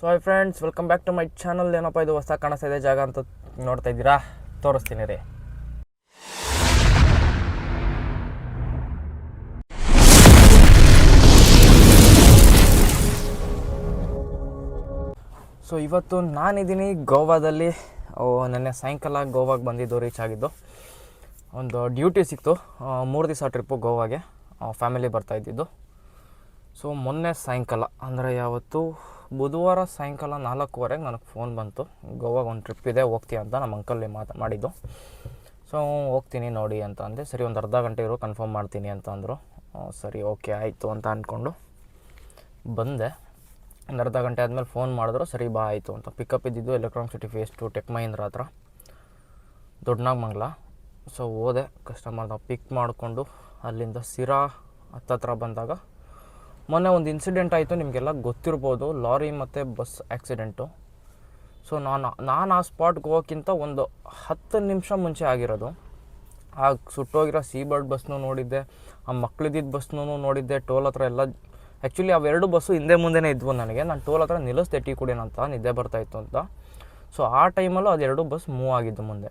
So hi friends welcome back to my channel ಏನಪ್ಪ ಇದು ಹೊಸ ಕಾಣಿಸ್ತಾ ಇದೆ? ಜಾಗ ಅಂತ ನೋಡ್ತಾ ಇದ್ದೀರಾ? ತೋರಿಸ್ತೀನಿ ರೀ. ಸೊ ಇವತ್ತು ನಾನಿದ್ದೀನಿ ಗೋವಾದಲ್ಲಿ. ನೆನ್ನೆ ಸಾಯಂಕಾಲ ಗೋವಾಗೆ ಬಂದಿದ್ದು ರೀಚ್ ಆಗಿದ್ದು. ಒಂದು ಡ್ಯೂಟಿ ಸಿಕ್ತು. ಮೂರು ದಿವಸ ಟ್ರಿಪ್ಪು ಗೋವಾಗೆ. ಫ್ಯಾಮಿಲಿ ಬರ್ತಾ ಇದ್ದಿದ್ದು. ಸೊ ಮೊನ್ನೆ ಸಾಯಂಕಾಲ, ಅಂದರೆ ಯಾವತ್ತು ಬುಧವಾರ ಸಾಯಂಕಾಲ ನಾಲ್ಕೂವರೆಗೆ ನನಗೆ ಫೋನ್ ಬಂತು. ಗೋವಾಗ ಒಂದು ಟ್ರಿಪ್ ಇದೆ, ಹೋಗ್ತೀಯ ಅಂತ ನಮ್ಮ ಅಂಕಲ್ಲಿ ಮಾತು, ಮಾಡಿದ್ದು. ಸೊ ಹೋಗ್ತೀನಿ ನೋಡಿ ಅಂತ ಅಂದೆ. ಸರಿ, ಒಂದು ಅರ್ಧ ಗಂಟೆ ಇರೋ ಕನ್ಫರ್ಮ್ ಮಾಡ್ತೀನಿ ಅಂತ ಅಂದರು. ಸರಿ ಓಕೆ ಆಯಿತು ಅಂತ ಅಂದ್ಕೊಂಡು ಬಂದೆ. ಒಂದು ಅರ್ಧ ಗಂಟೆ ಆದಮೇಲೆ ಫೋನ್ ಮಾಡಿದ್ರು, ಸರಿ, ಬಾ, ಆಯಿತು ಅಂತ. ಪಿಕಪ್ ಇದ್ದಿದ್ದು electronic city phase two tech Mahindra ಹತ್ರ. ದೊಡ್ಡನಾಗಮಂಗ್ಲ. ಸೊ ಹೋದೆ. ಕಸ್ಟಮರ್ನ ಪಿಕ್ ಮಾಡಿಕೊಂಡು ಅಲ್ಲಿಂದ ಸಿರಾ ಹತ್ತತ್ರ ಬಂದಾಗ ಮೊನ್ನೆ ಒಂದು ಇನ್ಸಿಡೆಂಟ್ ಆಯಿತು, ನಿಮಗೆಲ್ಲ ಗೊತ್ತಿರ್ಬೋದು. ಲಾರಿ ಮತ್ತು ಬಸ್ ಆ್ಯಕ್ಸಿಡೆಂಟು ಸೊ ನಾನು ನಾನು ಆ ಸ್ಪಾಟ್ಗೆ ಹೋಗೋಕ್ಕಿಂತ ಒಂದು ಹತ್ತು ನಿಮಿಷ ಮುಂಚೆ ಆಗಿರೋದು. ಆ ಸುಟ್ಟೋಗಿರೋ ಸೀ ಬರ್ಡ್ ಬಸ್ನೂ ನೋಡಿದ್ದೆ, ಆ ಮಕ್ಳಿದ್ದಿದ್ದ ಬಸ್ನೂ ನೋಡಿದ್ದೆ ಟೋಲ್ ಹತ್ರ ಎಲ್ಲ. ಆ್ಯಕ್ಚುಲಿ ಅವೆರಡು ಬಸ್ಸು ಹಿಂದೆ ಮುಂದೆನೇ ಇದ್ವು ನನಗೆ. ನಾನು ಟೋಲ್ ಹತ್ರ ನಿಲ್ಲಿಸ್ದೆ ಟೀ ಕುಡಿಯೋಣಂತ ನಿದ್ದೆ ಬರ್ತಾಯಿತ್ತು ಅಂತ. ಸೊ ಆ ಟೈಮಲ್ಲೂ ಅದೆರಡು ಬಸ್ ಮೂವ್ ಆಗಿದ್ದು ಮುಂದೆ.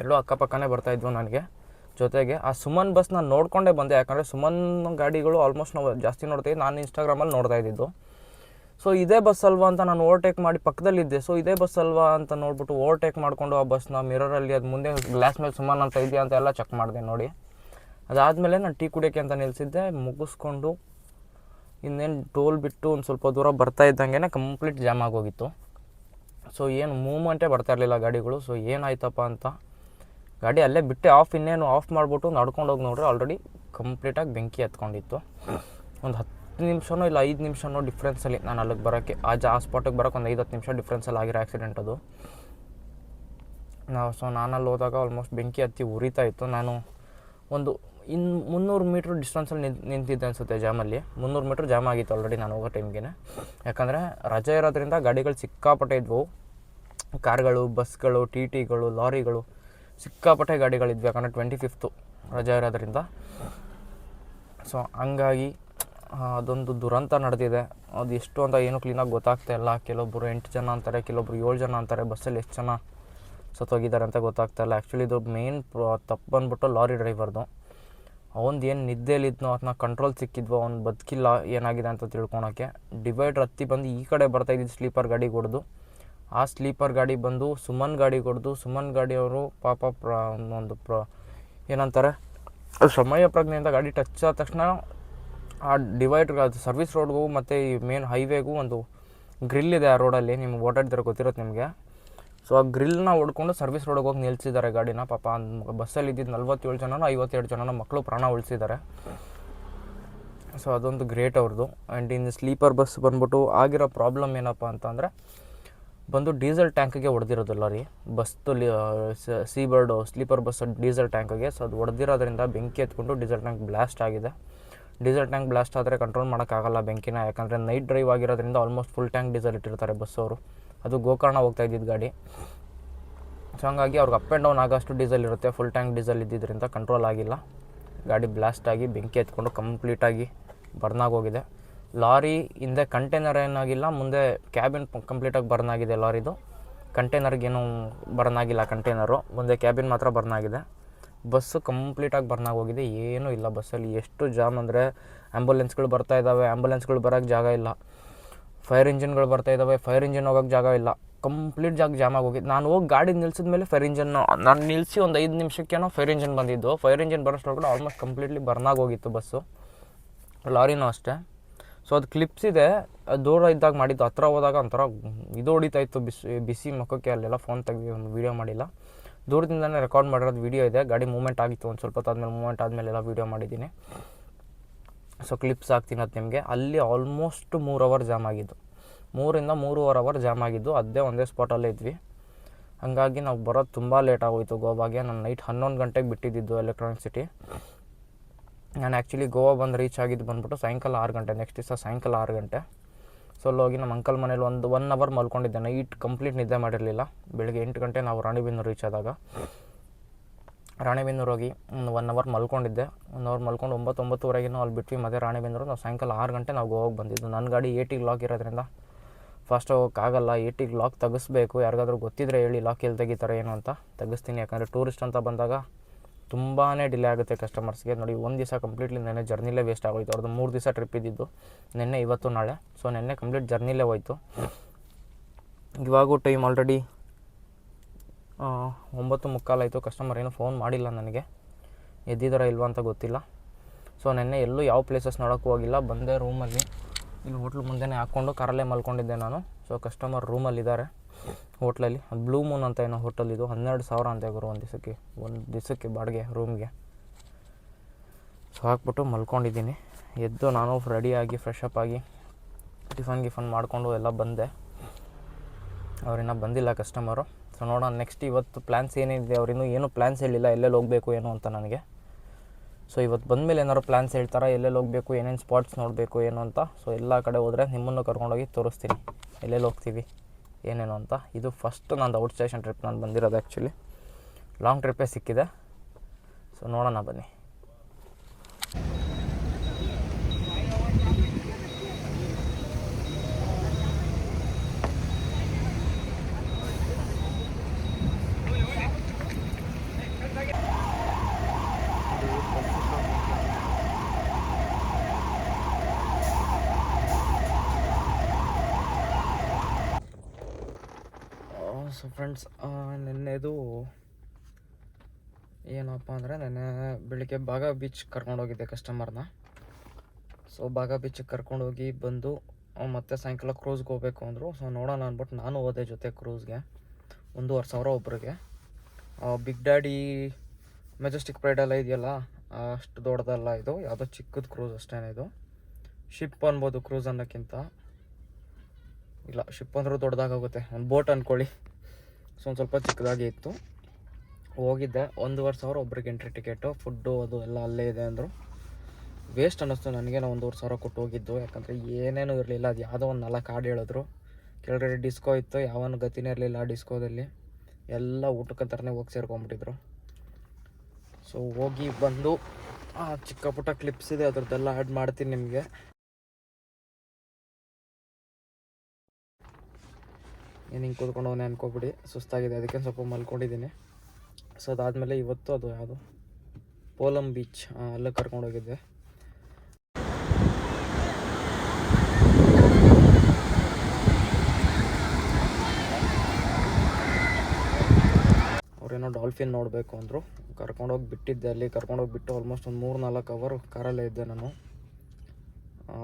ಎರಡೂ ಅಕ್ಕಪಕ್ಕನೇ ಬರ್ತಾಯಿದ್ವು ನನಗೆ. ಜೊತೆಗೆ ಆ ಸುಮನ್ ಬಸ್ ನಾನು ನೋಡ್ಕೊಂಡೇ ಬಂದೆ. ಯಾಕಂದರೆ ಸುಮನ್ ಗಾಡಿಗಳು ಆಲ್ಮೋಸ್ಟ್ ನಾವು ಜಾಸ್ತಿ ನೋಡ್ತೀವಿ ನಾನು ಇನ್ಸ್ಟಾಗ್ರಾಮಲ್ಲಿ ನೋಡ್ತಾ ಇದ್ದಿದ್ದು. ಸೊ ಇದೇ ಬಸ್ ಅಲ್ವಾ ಅಂತ ನಾನು ಓವರ್ಟೇಕ್ ಮಾಡಿ ಪಕ್ಕದಲ್ಲಿದ್ದೆ ಸೊ ಇದೇ ಬಸ್ ಅಲ್ವಾ ಅಂತ ನೋಡ್ಬಿಟ್ಟು ಓವರ್ಟೇಕ್ ಮಾಡಿಕೊಂಡು ಆ ಬಸ್ನ ಮಿರರಲ್ಲಿ ಅದು ಮುಂದೆ ಗ್ಲಾಸ್ ಮೇಲೆ ಸುಮನ್ ಅಂತ ಇದೆಯಾ ಅಂತ ಎಲ್ಲ ಚೆಕ್ ಮಾಡಿದೆ ನೋಡಿ. ಅದಾದಮೇಲೆ ನಾನು ಟೀ ಕುಡಿಯೋಕ್ಕೆ ಅಂತ ನಿಲ್ಲಿಸಿದ್ದೆ ಮುಗಿಸ್ಕೊಂಡು ಇನ್ನೇನು ಟೋಲ್ ಬಿಟ್ಟು ಒಂದು ಸ್ವಲ್ಪ ದೂರ ಬರ್ತಾ ಇದ್ದಂಗೆ ಕಂಪ್ಲೀಟ್ ಜಾಮ್ ಆಗೋಗಿತ್ತು. ಸೊ ಏನು ಮೂಮೆಂಟೇ ಬರ್ತಾ ಇರಲಿಲ್ಲ ಗಾಡಿಗಳು. ಸೊ ಏನಾಯ್ತಪ್ಪ ಅಂತ ಗಾಡಿ ಅಲ್ಲೇ ಬಿಟ್ಟೆ ಆಫ್ ಇನ್ನೇನು ಆಫ್ ಮಾಡಿಬಿಟ್ಟು ನಡ್ಕೊಂಡು ಹೋಗಿ ನೋಡ್ರೆ ಆಲ್ರೆಡಿ ಕಂಪ್ಲೀಟಾಗಿ ಬೆಂಕಿ ಹತ್ಕೊಂಡಿತ್ತು. ಒಂದು ಹತ್ತು ನಿಮಿಷನೋ ಇಲ್ಲ ಐದು ನಿಮಿಷನೋ ಡಿಫ್ರೆನ್ಸಲ್ಲಿ ನಾನು ಅಲ್ಲಿಗೆ ಬರೋಕ್ಕೆ, ಆ ಜಾ ಸ್ಪಾಟಿಗೆ ಬರೋಕ್ಕೆ ಒಂದು ಐದು ಹತ್ತು ನಿಮಿಷ ಡಿಫ್ರೆನ್ಸಲ್ಲಿ ಆಗಿರೋ ಆ್ಯಕ್ಸಿಡೆಂಟ್ ಅದು. ನಾವು ಸೊ ನಾನಲ್ಲಿ ಹೋದಾಗ ಆಲ್ಮೋಸ್ಟ್ ಬೆಂಕಿ ಹತ್ತಿ ಉರಿತಾ ಇತ್ತು. ನಾನು ಒಂದು ಇನ್ನು ಮುನ್ನೂರು ಮೀಟ್ರ್ ಡಿಸ್ಟೆನ್ಸಲ್ಲಿ ನಿಂತು, ನಿಂತಿದ್ದೆ ಅನಿಸುತ್ತೆ ಜಾಮಲ್ಲಿ ಮುನ್ನೂರು ಮೀಟ್ರ್ ಜಾಮ್ ಆಗಿತ್ತು ಆಲ್ರೆಡಿ ನಾನು ಹೋಗೋ ಟೈಮ್ಗೆ ಯಾಕಂದರೆ ರಜೆ ಇರೋದ್ರಿಂದ ಗಾಡಿಗಳು ಸಿಕ್ಕಾಪಟ್ಟೆ ಇದ್ವು. ಕಾರ್ಗಳು ಬಸ್ಗಳು ಟಿ ಟಿಗಳು ಲಾರಿಗಳು ಸಿಕ್ಕಾಪಟ್ಟೆ ಗಾಡಿಗಳಿದ್ವಿ, ಯಾಕಂದರೆ ಟ್ವೆಂಟಿ ಫಿಫ್ತು ರಜೆ ಇರೋದ್ರಿಂದ. ಸೊ ಹಂಗಾಗಿ ಅದೊಂದು ದುರಂತ ನಡೆದಿದೆ. ಅದು ಎಷ್ಟು ಅಂತ ಏನು ಕ್ಲೀನಾಗಿ ಗೊತ್ತಾಗ್ತಾ ಇಲ್ಲ. ಕೆಲವೊಬ್ಬರು ಎಂಟು ಜನ ಅಂತಾರೆ ಕೆಲವೊಬ್ಬರು ಏಳು ಜನ ಅಂತಾರೆ, ಬಸ್ಸಲ್ಲಿ ಎಷ್ಟು ಜನ ಸತ್ತೋಗಿದ್ದಾರೆ ಅಂತ ಗೊತ್ತಾಗ್ತಾ ಇಲ್ಲ. ಆ್ಯಕ್ಚುಲಿ ಇದು ಮೇನ್ ತಪ್ಪು ಬಂದ್ಬಿಟ್ಟು ಲಾರಿ ಡ್ರೈವರ್ದು ಅವನ್ದು ಏನು ನಿದ್ದೆಲಿದ್ನೋ ಅದನ್ನ ಕಂಟ್ರೋಲ್ ಸಿಕ್ಕಿದ್ವೋ, ಅವ್ನು ಬದುಕಿಲ್ಲ, ಏನಾಗಿದೆ ಅಂತ ತಿಳ್ಕೊಳೋಕ್ಕೆ. ಡಿವೈಡ್ರ್ ಹತ್ತಿ ಬಂದು ಈ ಕಡೆ ಬರ್ತಾ ಇದ್ದಿದ್ದು ಸ್ಲೀಪರ್ ಗಾಡಿ ಹೊಡೆದು. ಆ ಸ್ಲೀಪರ್ ಗಾಡಿ ಬಂದು ಸುಮನ್ ಗಾಡಿ ಕೊಡ್ದು ಸುಮನ್ ಗಾಡಿಯವರು ಪಾಪ ಪ್ರ ಒಂದು ಪ್ರ ಏನಂತಾರೆ ಸಮಯ ಪ್ರಜ್ಞೆಯಿಂದ ಗಾಡಿ ಟಚ್ ಆದ ತಕ್ಷಣ ಆ ಡಿವೈಡ್ರ್ ಅದು ಸರ್ವಿಸ್ ರೋಡ್ಗೂ ಮತ್ತು ಈ ಮೇನ್ ಹೈವೇಗೂ ಒಂದು ಗ್ರಿಲ್ ಇದೆ ಆ ರೋಡಲ್ಲಿ ನಿಮ್ಗೆ ಓಡಾಡ್ದಿರೋ ಗೊತ್ತಿರುತ್ತೆ ನಿಮಗೆ. ಸೊ ಆ ಗ್ರಿಲ್ನ ಹೊಡ್ಕೊಂಡು ಸರ್ವಿಸ್ ರೋಡ್ಗೆ ಹೋಗಿ ನಿಲ್ಸಿದ್ದಾರೆ ಗಾಡಿನ. ಪಾಪ ಬಸ್ಸಲ್ಲಿ ಇದ್ದಿದ್ದು ನಲ್ವತ್ತೇಳು ಜನನೋ ಐವತ್ತೇಳು ಜನನ ಮಕ್ಕಳು ಪ್ರಾಣ ಉಳಿಸಿದ್ದಾರೆ. ಸೊ ಅದೊಂದು ಗ್ರೇಟ್ ಅವ್ರದ್ದು ಆ್ಯಂಡ್ ಇನ್ನು ಸ್ಲೀಪರ್ ಬಸ್ ಬಂದ್ಬಿಟ್ಟು ಆಗಿರೋ ಪ್ರಾಬ್ಲಮ್ ಏನಪ್ಪ ಅಂತಂದರೆ ಬಂದು ಡೀಸೆಲ್ ಟ್ಯಾಂಕಿಗೆ ಹೊಡೆದಿರೋದು ಲಾರಿ ಬಸ್ದು Seabird sleeper bus diesel ಟ್ಯಾಂಕಿಗೆ. ಸೊ ಅದು ಹೊಡೆದಿರೋದ್ರಿಂದ ಬೆಂಕಿ ಎತ್ಕೊಂಡು ಡೀಸೆಲ್ ಟ್ಯಾಂಕ್ ಬ್ಲಾಸ್ಟ್ ಆಗಿದೆ. ಡೀಸೆಲ್ ಟ್ಯಾಂಕ್ ಬ್ಲಾಸ್ಟ್ ಆದರೆ ಕಂಟ್ರೋಲ್ ಮಾಡೋಕ್ಕಾಗಲ್ಲ ಬೆಂಕಿನ. ಯಾಕಂದರೆ ನೈಟ್ ಡ್ರೈವ್ ಆಗಿರೋದ್ರಿಂದ ಆಲ್ಮೋಸ್ಟ್ ಫುಲ್ ಟ್ಯಾಂಕ್ ಡೀಸೆಲ್ ಇಟ್ಟಿರ್ತಾರೆ ಬಸ್ಸವರು. ಅದು ಗೋಕರ್ಣ ಹೋಗ್ತಾ ಇದ್ದಿದ್ದು ಗಾಡಿ. ಸೊ ಹಂಗಾಗಿ ಅವ್ರಿಗೆ ಅಪ್ ಆ್ಯಂಡ್ ಡೌನ್ ಆಗೋಷ್ಟು ಡೀಸೆಲ್ ಇರುತ್ತೆ. ಫುಲ್ ಟ್ಯಾಂಕ್ ಡೀಸೆಲ್ ಇದ್ದಿದ್ದರಿಂದ ಕಂಟ್ರೋಲ್ ಆಗಿಲ್ಲ. ಗಾಡಿ ಬ್ಲಾಸ್ಟ್ ಆಗಿ ಬೆಂಕಿ ಎತ್ಕೊಂಡು ಕಂಪ್ಲೀಟಾಗಿ ಬರ್ನ್ ಆಗೋಗಿದೆ ಲಾರಿ ಹಿಂದೆ ಕಂಟೈನರ್ ಏನಾಗಿಲ್ಲ, ಮುಂದೆ ಕ್ಯಾಬಿನ್ ಕಂಪ್ಲೀಟಾಗಿ ಬರ್ನ್ ಆಗಿದೆ ಲಾರಿದು. ಕಂಟೈನರ್ಗೇನು ಬರ್ನ್ ಆಗಿಲ್ಲ ಕಂಟೈನರು, ಮುಂದೆ ಕ್ಯಾಬಿನ್ ಮಾತ್ರ ಬರ್ನ್ ಆಗಿದೆ ಬಸ್ಸು ಕಂಪ್ಲೀಟಾಗಿ ಬರ್ನ್ ಆಗೋಗಿದೆ ಏನೂ ಇಲ್ಲ ಬಸ್ಸಲ್ಲಿ. ಎಷ್ಟು ಜಾಮ್ ಅಂದರೆ ಆ್ಯಂಬುಲೆನ್ಸ್ಗಳು ಬರ್ತಾ ಇದ್ದಾವೆ ಆ್ಯಂಬುಲೆನ್ಸ್ಗಳು ಬರೋಕ್ಕೆ ಜಾಗ ಇಲ್ಲ. ಫೈರ್ ಇಂಜಿನ್ಗಳು ಬರ್ತಾ ಇದ್ದಾವೆ ಫೈರ್ ಇಂಜಿನ್ ಹೋಗೋಕ್ಕೆ ಜಾಗ ಇಲ್ಲ. ಕಂಪ್ಲೀಟ್ ಜಾಗ ಜಾಮ್ ಆಗೋಗಿದೆ ನಾನು ಹೋಗಿ ಗಾಡಿ ನಿಲ್ಸಿದ ಮೇಲೆ ಫೈರ್ ಇಂಜಿನ್ ನಾನು ನಿಲ್ಲಿಸಿ ಒಂದು ಐದು ನಿಮಿಷಕ್ಕೇನೋ ಫೈರ್ ಇಂಜಿನ್ ಬಂದಿದ್ದು. ಫೈರ್ ಇಂಜಿನ್ ಬರೋಷ್ಟೊಳಗಡೆ ಆಲ್ಮೋಸ್ಟ್ ಕಂಪ್ಲೀಟ್ಲಿ ಬರ್ನ್ ಆಗೋಗಿತ್ತು ಬಸ್ಸು. ಲಾರಿನೂ ಅಷ್ಟೇ. ಸೊ ಅದು ಕ್ಲಿಪ್ಸ್ ಇದೆ. ದೂರ ಇದ್ದಾಗ ಮಾಡಿದ್ದು, ಹತ್ರ ಹೋದಾಗ ಒಂಥರ ಇದು ಹೊಡಿತಾ ಇತ್ತು. ಬಿಸಿ ಬಿಸಿ ಮುಖಕ್ಕೆ ಅಲ್ಲೆಲ್ಲ ಫೋನ್ ತೆಗ್ದು ಒಂದು ವೀಡಿಯೋ ಮಾಡಿಲ್ಲ. ದೂರದಿಂದನೇ ರೆಕಾರ್ಡ್ ಮಾಡಿರೋದು ವೀಡಿಯೋ ಇದೆ. ಗಾಡಿ ಮೂಮೆಂಟ್ ಆಗಿತ್ತು ಒಂದು ಸ್ವಲ್ಪ ಆದಮೇಲೆ ಮೂಮೆಂಟ್ ಆದಮೇಲೆ ಎಲ್ಲ ವೀಡಿಯೋ ಮಾಡಿದ್ದೀನಿ. ಸೊ ಕ್ಲಿಪ್ಸ್ ಹಾಕ್ತೀನಿ ಅದು ನಿಮಗೆ. ಅಲ್ಲಿ ಆಲ್ಮೋಸ್ಟ್ ಮೂರು ಅವರ್ ಜಾಮ್ ಆಗಿದ್ದು. ಮೂರಿಂದ ಮೂರುವರೆ ಅವರ್ ಜಾಮ್ ಆಗಿದ್ದು. ಅದೇ ಒಂದೇ ಸ್ಪಾಟಲ್ಲೇ ಇದ್ವಿ. ಹಾಗಾಗಿ ನಾವು ಬರೋದು ತುಂಬ ಲೇಟ್ ಆಗೋಯ್ತು. ಗೋವಾಗೆ ನಾನು ನೈಟ್ ಹನ್ನೊಂದು ಗಂಟೆಗೆ ಬಿಟ್ಟಿದ್ದು ಎಲೆಕ್ಟ್ರಾನಿಕ್ ಸಿಟಿ ನಾನು ಆ್ಯಕ್ಚುಲಿ ಗೋವಾ ಬಂದು ರೀಚ್ ಆಗಿದ್ದು ಬಂದ್ಬಿಟ್ಟು ಸಾಯಂಕಾಲ ಆರು ಗಂಟೆ ನೆಕ್ಸ್ಟ್ ದಿವಸ ಸಾಯಂಕಾಲ ಆರು ಗಂಟೆ. ಸೊ ಅಲ್ಲೋಗಿ ನಮ್ಮ ಅಂಕಲ್ ಮನೇಲಿ ಒಂದು ಒನ್ ಅವರ್ ಮಲ್ಕೊಂಡಿದ್ದೆ ನೈಟ್ ಕಂಪ್ಲೀಟ್ ನಿದ್ದೆ ಮಾಡಿರಲಿಲ್ಲ. ಬೆಳಗ್ಗೆ ಎಂಟು ಗಂಟೆ ನಾವು ರಾಣಿಬೆನ್ನೂರು ರೀಚ್ ಆದಾಗ. ರಾಣಿಬೆನ್ನೂರು ಹೋಗಿ ಒಂದು ಒನ್ ಅವರ್ ಮಲ್ಕೊಂಡಿದ್ದೆ. ಒನ್ ಅವರ್ ಮಲ್ಕೊಂಡು ಒಂಬತ್ತು ಒಂಬತ್ತುವರೆಗೆ ನಾವು ಅಲ್ಲಿ ಬಿಟ್ವಿ ಮತ್ತೆ ರಾಣಿಬೆನ್ನೂರು, ನಾವು ಸಾಯಂಕಾಲ ಆರು ಗಂಟೆ ನಾವು ಗೋವಾಗೆ ಬಂದಿದ್ದು. ನನ್ನ ಗಾಡಿ ಏಟಿಗೆ ಲಾಕ್ ಇರೋದ್ರಿಂದ ಫಾಸ್ಟ್ ಹೋಗೋಕ್ಕಾಗಲ್ಲ. ಏಟಿಗೆ ಲಾಕ್ ತೆಗಿಸ್ಬೇಕು. ಯಾರಿಗಾದ್ರೂ ಗೊತ್ತಿದ್ರೆ ಹೇಳಿ ಲಾಕ್ ಎಲ್ಲಿ ತೆಗಿತಾರೆ, ಏನು ಅಂತ ತೆಗಿಸ್ತೀನಿ. ಯಾಕಂದರೆ ಟೂರಿಸ್ಟ್ ಅಂತ ಬಂದಾಗ ತುಂಬಾ ಡಿಲೇ ಆಗುತ್ತೆ ಕಸ್ಟಮರ್ಸ್ಗೆ ನೋಡಿ, ಒಂದು ದಿವಸ ಕಂಪ್ಲೀಟ್ಲಿ ನೆನ್ನೆ ಜರ್ನಿಲೇ ವೇಸ್ಟ್ ಆಗೋಯ್ತು. ಅವ್ರದ್ದು ಮೂರು ದಿವಸ ಟ್ರಿಪ್ ಇದ್ದಿದ್ದು. ನಿನ್ನೆ, ಇವತ್ತು, ನಾಳೆ. ಸೊ ನೆನ್ನೆ ಕಂಪ್ಲೀಟ್ ಜರ್ನಿಲೇ ಹೋಯ್ತು. ಇವಾಗೂ ಟೈಮ್ ಆಲ್ರೆಡಿ ಒಂಬತ್ತು ಮುಕ್ಕಾಲಾಯಿತು ಕಸ್ಟಮರ್ ಏನು ಫೋನ್ ಮಾಡಿಲ್ಲ ನನಗೆ. ಎದ್ದಿದಾರ ಇಲ್ವಾ ಅಂತ ಗೊತ್ತಿಲ್ಲ. ಸೊ ನೆನ್ನೆ ಎಲ್ಲೂ ಯಾವ ಪ್ಲೇಸಸ್ ನೋಡೋಕ್ಕೂ ಹೋಗಿಲ್ಲ. ಬಂದೆ ರೂಮಲ್ಲಿ ಇಲ್ಲಿ ಹೋಟ್ಲ್ ಮುಂದೆನೇ ಹಾಕ್ಕೊಂಡು ಕಾರಲ್ಲೇ ಮಲ್ಕೊಂಡಿದ್ದೆ ನಾನು. ಸೊ ಕಸ್ಟಮರ್ ರೂಮಲ್ಲಿದ್ದಾರೆ ಹೋಟ್ಲಲ್ಲಿ. ಅದು ಬ್ಲೂ ಮೂನ್ ಅಂತ ಏನೋ ಹೋಟೆಲ್ ಇದು. ಹನ್ನೆರಡು ಸಾವಿರ ಅಂತ ಗುರು ಒಂದು ದಿವಸಕ್ಕೆ. ಒಂದು ದಿವಸಕ್ಕೆ ಬಾಡಿಗೆ ರೂಮ್ಗೆ ಸೊ ಹಾಕ್ಬಿಟ್ಟು ಮಲ್ಕೊಂಡಿದ್ದೀನಿ. ಎದ್ದು ನಾನು ರೆಡಿಯಾಗಿ ಫ್ರೆಶ್ ಅಪ್ ಆಗಿ ಟಿಫನ್ ಗಿಫನ್ ಮಾಡಿಕೊಂಡು ಎಲ್ಲ ಬಂದೆ. ಅವರಿನ್ನ ಬಂದಿಲ್ಲ ಕಸ್ಟಮರು ಸೊ ನೋಡೋಣ ನೆಕ್ಸ್ಟ್ ಇವತ್ತು ಪ್ಲ್ಯಾನ್ಸ್ ಏನಿದೆ ಅವರಿನ್ನೂ ಏನೂ ಪ್ಲ್ಯಾನ್ಸ್ ಹೇಳಿಲ್ಲ, ಎಲ್ಲೆಲ್ಲಿ ಹೋಗಬೇಕು ಏನು ಅಂತ ನನಗೆ. ಸೊ ಇವತ್ತು ಬಂದಮೇಲೆ ಏನಾದ್ರು ಪ್ಲ್ಯಾನ್ಸ್ ಹೇಳ್ತಾರಾ, ಎಲ್ಲೆಲ್ಲಿ ಹೋಗಬೇಕು, ಏನೇನು ಸ್ಪಾಟ್ಸ್ ನೋಡಬೇಕು, ಏನು ಅಂತ. ಸೊ ಎಲ್ಲ ಕಡೆ ಹೋದರೆ ನಿಮ್ಮನ್ನು ಕರ್ಕೊಂಡೋಗಿ ತೋರಿಸ್ತೀನಿ. ಎಲ್ಲೆಲ್ಲಿ ಹೋಗ್ತೀವಿ? ಏನೇನು ಅಂತ. ಇದು ಫಸ್ಟ್ ನಂದು ಔಟ್ ಸ್ಟೇಷನ್ ಟ್ರಿಪ್ ನಾನು ಬಂದಿರೋದು ಆ್ಯಕ್ಚುಲಿ ಲಾಂಗ್ ಟ್ರಿಪ್ಪೇ ಸಿಕ್ಕಿದೆ. ಸೊ ನೋಡೋಣ ಬನ್ನಿ. ಸೊ ಫ್ರೆಂಡ್ಸ್ ನಿನ್ನೆದು ಏನಪ್ಪ ಅಂದರೆ ನೆನ್ನೆ ಬೆಳಿಗ್ಗೆ ಭಾಗ ಬೀಚ್ ಕರ್ಕೊಂಡೋಗಿದ್ದೆ ಕಸ್ಟಮರ್ನ ಸೊ ಬಾಗಾ ಬೀಚಿಗೆ ಕರ್ಕೊಂಡೋಗಿ ಬಂದು ಮತ್ತೆ ಸಾಯಂಕಾಲ ಕ್ರೂಸ್ಗೆ ಹೋಗ್ಬೇಕು ಅಂದರು. ಸೊ ನೋಡೋಣ ಅಂದ್ಬಿಟ್ಟು ನಾನು ಹೋದೆ ಜೊತೆ ಕ್ರೂಸ್ಗೆ ಒಂದೂವರೆ ಸಾವಿರ ಒಬ್ರಿಗೆ. ಬಿಗ್ ಡ್ಯಾಡಿ ಮೆಜೆಸ್ಟಿಕ್ ಪ್ರೈಡ್ ಎಲ್ಲ ಇದೆಯಲ್ಲ, ಅಷ್ಟು ದೊಡ್ಡದಲ್ಲ ಇದು. ಯಾವುದೋ ಚಿಕ್ಕದ ಕ್ರೂಸ್ ಅಷ್ಟೇ ಇದು. ಶಿಪ್ ಅನ್ಬೋದು ಕ್ರೂಸ್ ಅನ್ನೋಕ್ಕಿಂತ. ಇಲ್ಲ ಶಿಪ್ ಅಂದರೂ ದೊಡ್ಡದಾಗುತ್ತೆ ಒಂದು ಬೋಟ್ ಅಂದ್ಕೊಳ್ಳಿ ಸೊ ಒಂದು ಸ್ವಲ್ಪ ಚಿಕ್ಕದಾಗಿ ಇತ್ತು. ಹೋಗಿದ್ದೆ. ಒಂದೂವರೆ ಸಾವಿರ ಒಬ್ರಿಗೆ ಎಂಟ್ರಿ ಟಿಕೆಟು ಫುಡ್ಡು ಅದು ಎಲ್ಲ ಅಲ್ಲೇ ಇದೆ ಅಂದರು. ವೇಸ್ಟ್ ಅನ್ನಿಸ್ತು ನನಗೇನೋ ಒಂದೂವರೆ ಸಾವಿರ ಕೊಟ್ಟು ಹೋಗಿದ್ದು. ಯಾಕಂದರೆ ಏನೇನೂ ಇರಲಿಲ್ಲ. ಅದು ಯಾವುದೋ ಒಂದು ನಾಲ್ಕು ಹಾಡು ಹೇಳಿದ್ರು. ಕೆಳಗಡೆ ಡಿಸ್ಕೋ ಇತ್ತು. ಯಾವನು ಗತಿನೇ ಇರಲಿಲ್ಲ ಡಿಸ್ಕೋದಲ್ಲಿ ಎಲ್ಲ ಊಟಕ್ಕಂತಾರನೇ ಹೋಗಿ ಸೇರ್ಕೊಂಬಿಟ್ಟಿದ್ರು. ಸೊ ಹೋಗಿ ಬಂದು ಚಿಕ್ಕ ಪುಟ್ಟ ಕ್ಲಿಪ್ಸ್ ಇದೆ. ಅದರದ್ದೆಲ್ಲ ಆ್ಯಡ್ ಮಾಡ್ತೀನಿ ನಿಮಗೆ. ಏನು ಹಿಂಗೆ ಕೂತ್ಕೊಂಡವನೇ ಅನ್ಕೋಬಿಡಿ. ಸುಸ್ತಾಗಿದೆ, ಅದಕ್ಕೆ ಸ್ವಲ್ಪ ಮಲ್ಕೊಂಡಿದ್ದೀನಿ. ಸೊ ಅದಾದಮೇಲೆ ಇವತ್ತು ಅದು ಯಾವುದು? ಪೋಲಂ ಬೀಚ್ ಅಲ್ಲೇ ಕರ್ಕೊಂಡೋಗಿದ್ದೆ ಅವರೇನೋ ಡಾಲ್ಫಿನ್ ನೋಡಬೇಕು ಅಂದರು. ಕರ್ಕೊಂಡೋಗಿ ಬಿಟ್ಟಿದ್ದೆ ಅಲ್ಲಿ. ಕರ್ಕೊಂಡೋಗಿ ಬಿಟ್ಟು ಆಲ್ಮೋಸ್ಟ್ ಒಂದು ಮೂರು ನಾಲ್ಕು ಅವರ್ ಕಾರಲ್ಲೇ ಇದ್ದೆ ನಾನು.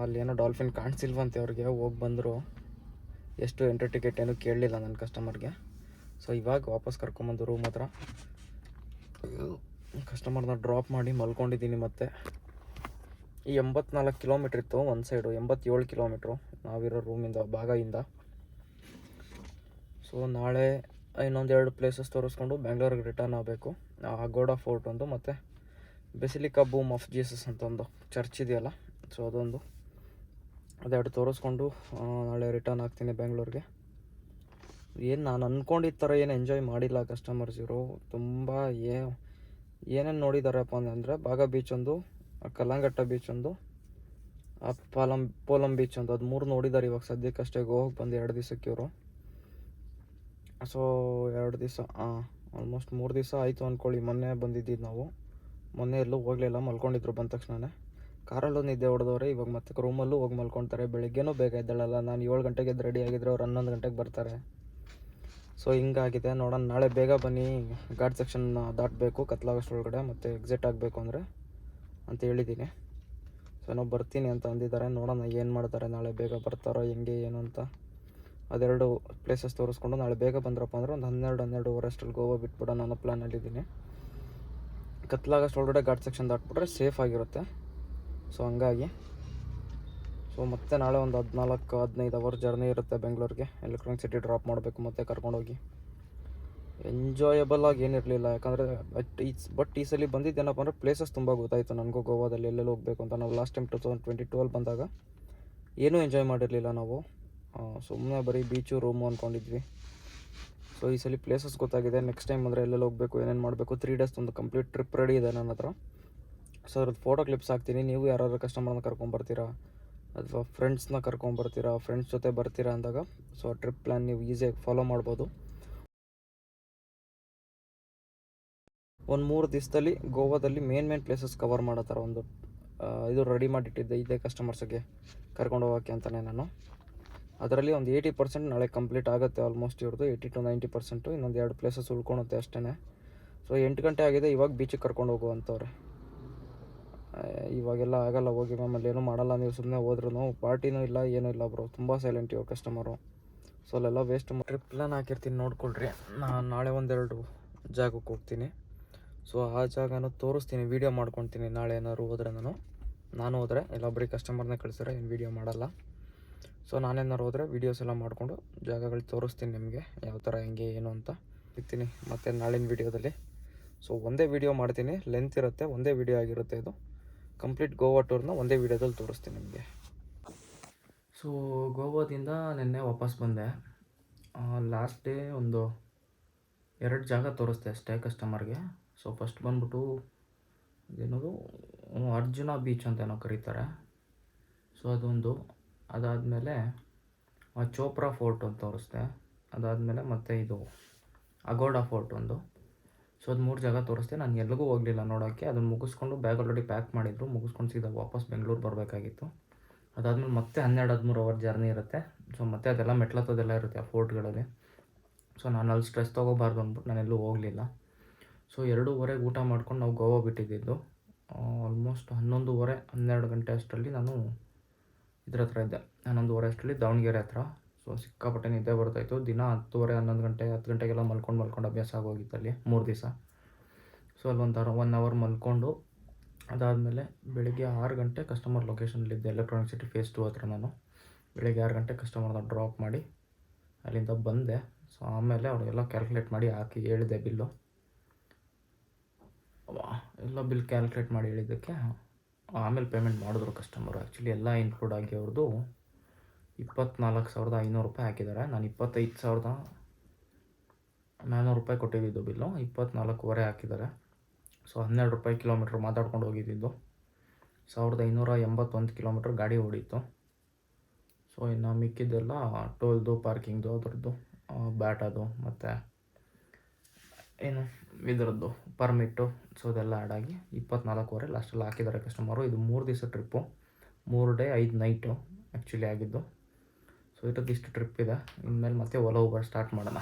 ಅಲ್ಲಿ ಏನೋ ಡಾಲ್ಫಿನ್ ಕಾಣಿಸಿಲ್ವಂತೆ ಅವ್ರಿಗೆ. ಹೋಗಿ ಬಂದರು. ಎಷ್ಟು ಎಂಟ್ರಿ ಟಿಕೆಟ್ ಏನು ಕೇಳಲಿಲ್ಲ ನನ್ನ ಕಸ್ಟಮರ್ಗೆ ಸೊ ಇವಾಗ ವಾಪಸ್ ಕರ್ಕೊಂಬಂದು ರೂಮ್ ಹತ್ರ. ಕಸ್ಟಮರ್ನ ಡ್ರಾಪ್ ಮಾಡಿ ಮಲ್ಕೊಂಡಿದ್ದೀನಿ ಮತ್ತೆ. ಈ ಎಂಬತ್ನಾಲ್ಕು ಕಿಲೋಮೀಟ್ರ್ ಇತ್ತು ಒಂದು ಸೈಡು ಎಂಬತ್ತೇಳು ಕಿಲೋಮೀಟ್ರು ನಾವಿರೋ ರೂಮಿಂದ ಭಾಗದಿಂದ. ಸೊ ನಾಳೆ ಇನ್ನೊಂದು ಎರಡು ಪ್ಲೇಸಸ್ ತೋರಿಸ್ಕೊಂಡು ಬೆಂಗಳೂರಿಗೆ ರಿಟರ್ನ್ ಆಗಬೇಕು. ಅಗೋಡಾ ಫೋರ್ಟ್ ಒಂದು ಮತ್ತು ಬೆಸಿಲಿಕಾ ಬೂಮ್ ಆಫ್ ಜೀಸಸ್ ಅಂತ ಒಂದು ಚರ್ಚ್ ಇದೆಯಲ್ಲ. ಸೊ ಅದೊಂದು. ಅದೆರಡು ತೋರಿಸ್ಕೊಂಡು ನಾಳೆ ರಿಟರ್ನ್ ಆಗ್ತೀನಿ ಬೆಂಗಳೂರಿಗೆ. ಏನು ನಾನು ಅಂದ್ಕೊಂಡಿದ್ದ ಥರ ಏನು ಎಂಜಾಯ್ ಮಾಡಿಲ್ಲ ಕಸ್ಟಮರ್ಸ್ ಇವರು. ತುಂಬ ಏ, ಏನೇನು ನೋಡಿದಾರಪ್ಪ ಅಂದರೆ ಭಾಗ ಬೀಚ್ ಒಂದು ಕಲ್ಲಂಗಟ್ಟ ಬೀಚ್ ಒಂದು, ಆ ಪಾಲಂ, ಪೋಲಂ ಬೀಚ್ ಒಂದು. ಅದು ಮೂರು ನೋಡಿದ್ದಾರೆ ಇವಾಗ ಸದ್ಯಕ್ಕಷ್ಟೇ ಗೋವಾಗೆ ಬಂದು ಎರಡು ದಿವಸಕ್ಕೆ ಇವರು. ಸೊ ಎರಡು ದಿವಸ ಹಾಂ ಆಲ್ಮೋಸ್ಟ್ ಮೂರು ದಿವಸ ಆಯಿತು ಅಂದ್ಕೊಳ್ಳಿ ಮೊನ್ನೆ ಬಂದಿದ್ದೀವಿ ನಾವು. ಮೊನ್ನೆ ಎಲ್ಲೂ ಹೋಗಲಿಲ್ಲ, ಮಲ್ಕೊಂಡಿದ್ರು ಬಂದ ತಕ್ಷಣವೇ ಕಾರಲ್ಲೂ ನಿದ್ದೆ ಹೊಡೆದವ್ರೆ, ಇವಾಗ ಮತ್ತೆ ರೂಮಲ್ಲೂ ಹೋಗಿ ಮಲ್ಕೊತಾರೆ. ಬೆಳಿಗ್ಗೆನೂ ಬೇಗ ಎದ್ದೇಳಲ್ಲ. ನಾನು ಏಳು ಗಂಟೆಗೆ ಎದ್ದು ರೆಡಿ ಆಗಿದ್ರೆ ಅವ್ರು ಹನ್ನೊಂದು ಗಂಟೆಗೆ ಬರ್ತಾರೆ. ಸೊ ಹಿಂಗಾಗಿದೆ. ನೋಡೋಣ. ನಾಳೆ ಬೇಗ ಬನ್ನಿ. ಘಾಟ್ ಸೆಕ್ಷನ್ ದಾಟಬೇಕು. ಕತ್ಲಾಗಷ್ಟೊಳಗಡೆ ಮತ್ತು ಎಕ್ಸಿಟ್ ಆಗಬೇಕು ಅಂದರೆ ಅಂತ ಹೇಳಿದ್ದೀನಿ ಸೊ ನಾವು ಬರ್ತೀನಿ ಅಂತ ಅಂದಿದ್ದಾರೆ. ನೋಡೋಣ ಏನು ಮಾಡ್ತಾರೆ, ನಾಳೆ ಬೇಗ ಬರ್ತಾರೋ, ಹೆಂಗೆ, ಏನು ಅಂತ. ಅದೆರಡು ಪ್ಲೇಸಸ್ ತೋರಿಸ್ಕೊಂಡು ನಾಳೆ ಬೇಗ ಬಂದ್ರಪ್ಪ ಅಂದ್ರೆ ಒಂದು ಹನ್ನೆರಡು, ಹನ್ನೆರಡುವರೆ ಅಷ್ಟರಲ್ಲಿ ಗೋವಾ ಬಿಟ್ಬಿಡೋಣ ಅನ್ನೋ ಪ್ಲ್ಯಾನಲ್ಲಿದ್ದೀನಿ ಕತ್ಲಾಗಷ್ಟೊಳಗಡೆ ಘಾಟ್ ಸೆಕ್ಷನ್ ದಾಟ್ಬಿಟ್ರೆ ಸೇಫ್ ಆಗಿರುತ್ತೆ. ಸೊ ಹಂಗಾಗಿ ಸೊ ಮತ್ತೆ ನಾಳೆ ಒಂದು ಹದಿನಾಲ್ಕು, ಹದಿನೈದು ಅವರ್ ಜರ್ನಿ ಇರುತ್ತೆ ಬೆಂಗಳೂರಿಗೆ. ಎಲೆಕ್ಟ್ರಾನಿಕ್ ಸಿಟಿ ಡ್ರಾಪ್ ಮಾಡಬೇಕು ಮತ್ತೆ ಕರ್ಕೊಂಡೋಗಿ. ಎಂಜಾಯಬಲ್ ಆಗಿ ಏನಿರಲಿಲ್ಲ, ಯಾಕಂದರೆ ಬಟ್ ಈ ಬಟ್ ಈ ಸಲ ಬಂದಿದ್ದೇನಪ್ಪ ಅಂದರೆ ಪ್ಲೇಸಸ್ ತುಂಬ ಗೊತ್ತಾಯಿತು ನನಗೂ ಗೋವಾದಲ್ಲಿ, ಎಲ್ಲೆಲ್ಲಿ ಹೋಗಬೇಕು ಅಂತ. ನಾವು last time two thousand twenty twelve ಬಂದಾಗ ಏನೂ ಎಂಜಾಯ್ ಮಾಡಿರಲಿಲ್ಲ ನಾವು. ಸುಮ್ಮನೆ ಬರೀ ಬೀಚು ರೂಮು ಅಂದ್ಕೊಂಡಿದ್ವಿ ಸೊ ಈ ಸಲ ಪ್ಲೇಸಸ್ ಗೊತ್ತಾಗಿದೆ. ನೆಕ್ಸ್ಟ್ ಟೈಮ್ ಅಂದರೆ ಎಲ್ಲೆಲ್ಲಿ ಹೋಗಬೇಕು, ಏನೇನು ಮಾಡಬೇಕು ತ್ರೀ ಡೇಸ್ ಒಂದು ಕಂಪ್ಲೀಟ್ ಟ್ರಿಪ್ ರೆಡಿ ಇದೆ ನನ್ನ ಹತ್ರ. ಸೊ ಅದ್ರದ್ದು ಫೋಟೋ ಕ್ಲಿಪ್ಸ್ ಹಾಕ್ತೀನಿ. ನೀವು ಯಾರಾದ್ರು ಕಸ್ಟಮರ್ನ ಕರ್ಕೊಂಬರ್ತೀರಾ ಅಥವಾ ಫ್ರೆಂಡ್ಸ್ನ ಕರ್ಕೊಂಬರ್ತೀರಾ ಫ್ರೆಂಡ್ಸ್ ಜೊತೆ ಬರ್ತೀರಾ ಅಂದಾಗ ಸೊ ಟ್ರಿಪ್ ಪ್ಲ್ಯಾನ್ ನೀವು ಈಸಿಯಾಗಿ ಫಾಲೋ ಮಾಡ್ಬೋದು. ಒಂದು ಮೂರು ದಿವಸದಲ್ಲಿ ಗೋವಾದಲ್ಲಿ ಮೇನ್ ಮೇನ್ ಪ್ಲೇಸಸ್ ಕವರ್ ಮಾಡೋ ಥರ ಒಂದು ಇದು ರೆಡಿ ಮಾಡಿಟ್ಟಿದ್ದೆ ಇದೇ ಕಸ್ಟಮರ್ಸಿಗೆ ಕರ್ಕೊಂಡು ಹೋಗೋಕ್ಕೆ ಅಂತಲೇ ನಾನು. ಅದರಲ್ಲಿ ಒಂದು ಏಯ್ಟಿ ಪರ್ಸೆಂಟ್ ನಾಳೆ ಕಂಪ್ಲೀಟ್ ಆಗುತ್ತೆ ಆಲ್ಮೋಸ್ಟ್ ಇವ್ರದ್ದು ಏಯ್ಟಿ ಟು ನೈಂಟಿ ಪರ್ಸೆಂಟು ಇನ್ನೊಂದು ಎರಡು ಪ್ಲೇಸಸ್ ಉಳ್ಕೊಳುತ್ತೆ ಅಷ್ಟೇ ಸೊ ಎಂಟು ಗಂಟೆ ಆಗಿದೆ, ಇವಾಗ ಬೀಚಿಗೆ ಕರ್ಕೊಂಡು ಹೋಗುವಂಥವ್ರೆ ಇವಾಗೆಲ್ಲ ಆಗಲ್ಲ, ಹೋಗಿ ಮ್ಯಾಮ್ ಅಲ್ಲಿ ಏನೂ ಮಾಡಲ್ಲ, ನೀವು ಸುಮ್ಮನೆ ಹೋದ್ರೂ ಪಾರ್ಟಿನೂ ಇಲ್ಲ, ಏನೂ ಇಲ್ಲ ಬ್ರೋ ತುಂಬ ಸೈಲೆಂಟ್ ಇವಾಗ ಕಸ್ಟಮರು ಸೊ ಅಲ್ಲೆಲ್ಲ ವೇಸ್ಟ್ ಟ್ರಿಪ್ ಪ್ಲಾನ್ ಹಾಕಿರ್ತೀನಿ, ನೋಡ್ಕೊಳ್ರಿ. ನಾನು ನಾಳೆ ಒಂದೆರಡು ಜಾಗಕ್ಕೆ ಹೋಗ್ತೀನಿ. ಸೊ ಆ ಜಾಗನೂ ತೋರಿಸ್ತೀನಿ ವೀಡಿಯೋ ಮಾಡ್ಕೊತೀನಿ ನಾಳೆ ಏನಾದ್ರು ಹೋದ್ರೆ ನಾನು. ನಾನು ಹೋದರೆ ಬರೀ ಕಸ್ಟಮರ್ನೇ ಕಳಿಸಿದ್ರೆ ಏನು ವೀಡಿಯೋ ಮಾಡಲ್ಲ. ಸೊ ನಾನೇನಾರು ಹೋದರೆ ವೀಡಿಯೋಸ್ ಎಲ್ಲ ಮಾಡಿಕೊಂಡು ಜಾಗಗಳು ತೋರಿಸ್ತೀನಿ ನಿಮಗೆ, ಯಾವ ಥರ ಹೆಂಗೆ, ಏನು ಅಂತ. ಇರ್ತೀನಿ ಮತ್ತು ನಾಳಿನ ವೀಡಿಯೋದಲ್ಲಿ ಸೊ ಒಂದೇ ವೀಡಿಯೋ ಮಾಡ್ತೀನಿ. ಲೆಂತ್ ಇರುತ್ತೆ, ಒಂದೇ ವೀಡಿಯೋ ಆಗಿರುತ್ತೆ ಇದು. ಕಂಪ್ಲೀಟ್ ಗೋವಾ ಟೂರ್ನ ಒಂದೇ ವೀಡಿಯೋದಲ್ಲಿ ತೋರಿಸ್ತೀನಿ ನಿಮಗೆ. ಸೊ ಗೋವಾದಿಂದ ನಿನ್ನೆ ವಾಪಸ್ ಬಂದೆ. ಲಾಸ್ಟ್ ಡೇ ಒಂದು ಎರಡು ಜಾಗ ತೋರಿಸ್ದೆ ಅಷ್ಟೇ ಕಸ್ಟಮರ್ಗೆ ಸೊ ಫಸ್ಟ್ ಬಂದ್ಬಿಟ್ಟು ಏನದು ಅರ್ಜುನ ಬೀಚ್ ಅಂತ ಏನೋ ಕರೀತಾರೆ. ಸೊ ಅದೊಂದು. ಅದಾದಮೇಲೆ ಚೋಪ್ರಾ ಫೋರ್ಟ್ ಅಂತ ತೋರಿಸ್ದೆ. ಅದಾದಮೇಲೆ ಮತ್ತೆ ಇದು ಅಗೋಡಾ ಫೋರ್ಟ್ ಒಂದು. ಸೊ ಅದು ಮೂರು ಜಾಗ ತೋರಿಸ್ದೆ. ನಾನು ಎಲ್ಲಿಗೂ ಹೋಗಲಿಲ್ಲ ನೋಡೋಕ್ಕೆ ಅದನ್ನು ಮುಗಿಸ್ಕೊಂಡು ಬ್ಯಾಗ್ ಆಲ್ರೆಡಿ ಪ್ಯಾಕ್ ಮಾಡಿದ್ರು. ಮುಗಿಸ್ಕೊಂಡು ಸೀದಾ ವಾಪಸ್ ಬೆಂಗಳೂರು ಬರಬೇಕಾಗಿತ್ತು. ಅದಾದಮೇಲೆ ಮತ್ತೆ ಹನ್ನೆರಡು, ಹದಿಮೂರು ಅವರ್ ಜರ್ನಿ ಇರುತ್ತೆ. ಸೊ ಮತ್ತೆ ಅದೆಲ್ಲ ಮೆಟ್ಲತ್ತದೆಲ್ಲ ಇರುತ್ತೆ ಆ ಫೋರ್ಟ್ಗಳಲ್ಲಿ ಸೊ ನಾನು ಅಲ್ಲಿ ಸ್ಟ್ರೆಸ್ ತೊಗೋಬಾರ್ದು ಅಂದ್ಬಿಟ್ಟು ನಾನು ಎಲ್ಲೂ ಹೋಗಲಿಲ್ಲ. ಸೊ ಎರಡೂವರೆಗೆ ಊಟ ಮಾಡ್ಕೊಂಡು ನಾವು ಗೋವಾ ಬಿಟ್ಟಿದ್ದಿದ್ದು ಆಲ್ಮೋಸ್ಟ್ ಹನ್ನೊಂದುವರೆ, ಹನ್ನೆರಡು ಗಂಟೆ ಅಷ್ಟರಲ್ಲಿ ನಾನು ಇದ್ರ ಹತ್ರ ಇದ್ದೆ. ಹನ್ನೊಂದುವರೆ ಅಷ್ಟರಲ್ಲಿ ದಾವಣಗೆರೆ ಹತ್ರ. ಸೊ ಸಿಕ್ಕಾಪಟ್ಟೆ ನಿದ್ದೆ ಬರ್ತಾಯಿತ್ತು ದಿನ ಹತ್ತುವರೆ, ಹನ್ನೊಂದು ಗಂಟೆ, ಹತ್ತು ಗಂಟೆಗೆಲ್ಲ ಮಲ್ಕೊಂಡು ಮಲ್ಕೊಂಡು ಅಭ್ಯಾಸ ಆಗೋಗಿತ್ತು ಅಲ್ಲಿ ಮೂರು ದಿವಸ. ಸೊ ಅಲ್ಲಿ ಒಂಥರ ಒನ್ ಅವರ್ ಮಲ್ಕೊಂಡು, ಅದಾದಮೇಲೆ ಬೆಳಿಗ್ಗೆ ಆರು ಗಂಟೆ ಕಸ್ಟಮರ್ ಲೊಕೇಶನಲ್ಲಿದ್ದೆ ಎಲೆಕ್ಟ್ರಾನಿಕ್ ಸಿಟಿ ಫೇಸ್ ಟು ಹತ್ರ ನಾನು. ಬೆಳಿಗ್ಗೆ ಆರು ಗಂಟೆ ಕಸ್ಟಮರ್ನ ಡ್ರಾಪ್ ಮಾಡಿ, ಅಲ್ಲಿಂದ ಬಂದೆ. ಸೊ ಆಮೇಲೆ ಅವ್ರಿಗೆಲ್ಲ ಕ್ಯಾಲ್ಕುಲೇಟ್ ಮಾಡಿ ಹಾಕಿ ಹೇಳಿದೆ ಬಿಲ್ಲು. ಎಲ್ಲ ಬಿಲ್ ಕ್ಯಾಲ್ಕುಲೇಟ್ ಮಾಡಿ ಹೇಳಿದ್ದಕ್ಕೆ, ಆಮೇಲೆ ಪೇಮೆಂಟ್ ಮಾಡಿದ್ರು ಕಸ್ಟಮರು ಆ್ಯಕ್ಚುಲಿ ಎಲ್ಲ ಇನ್ಕ್ಲೂಡ್ ಆಗಿ ಅವ್ರದ್ದು ಇಪ್ಪತ್ನಾಲ್ಕು ಸಾವಿರದ ಐನೂರು ರೂಪಾಯಿ ಹಾಕಿದ್ದಾರೆ. ನಾನು ಇಪ್ಪತ್ತೈದು ಸಾವಿರದ ನಾನ್ನೂರು ರೂಪಾಯಿ ಕೊಟ್ಟಿದ್ದಿದ್ದು ಬಿಲ್ಲು. ಇಪ್ಪತ್ನಾಲ್ಕೂವರೆ ಹಾಕಿದ್ದಾರೆ. ಸೊ, ಹನ್ನೆರಡು ರೂಪಾಯಿ ಕಿಲೋಮೀಟ್ರ್ ಮಾತಾಡ್ಕೊಂಡು ಹೋಗಿದ್ದಿದ್ದು ಸಾವಿರದ ಐನೂರ ಎಂಬತ್ತೊಂದು ಕಿಲೋಮೀಟ್ರ್ ಗಾಡಿ ಓಡಿತ್ತು. ಸೊ, ಇನ್ನು ಮಿಕ್ಕಿದ್ದೆಲ್ಲ ಟೋಲ್ದು, ಪಾರ್ಕಿಂಗ್ದು, ಅದರದ್ದು ಬ್ಯಾಟ್ ಅದು, ಮತ್ತು ಏನು ಇದರದ್ದು, ಪರ್ಮಿಟ್ಟು, ಸೊ ಅದೆಲ್ಲ ಆ್ಯಡ್ ಆಗಿ ಇಪ್ಪತ್ನಾಲ್ಕೂವರೆ ಲಾಸ್ಟಲ್ಲಿ ಹಾಕಿದ್ದಾರೆ ಕಸ್ಟಮರು ಇದು ಮೂರು ದಿವಸ ಟ್ರಿಪ್ಪು ಮೂರು ಡೇ ಐದು ನೈಟು ಆ್ಯಕ್ಚುಲಿ ಆಗಿದ್ದು. ಸೊ ಇದಕ್ಕೆ ಇಷ್ಟು ಟ್ರಿಪ್ ಇದೆ. ಇನ್ಮೇಲೆ ಮತ್ತೆ ಒಲ ಊಬರ್ ಸ್ಟಾರ್ಟ್ ಮಾಡೋಣ.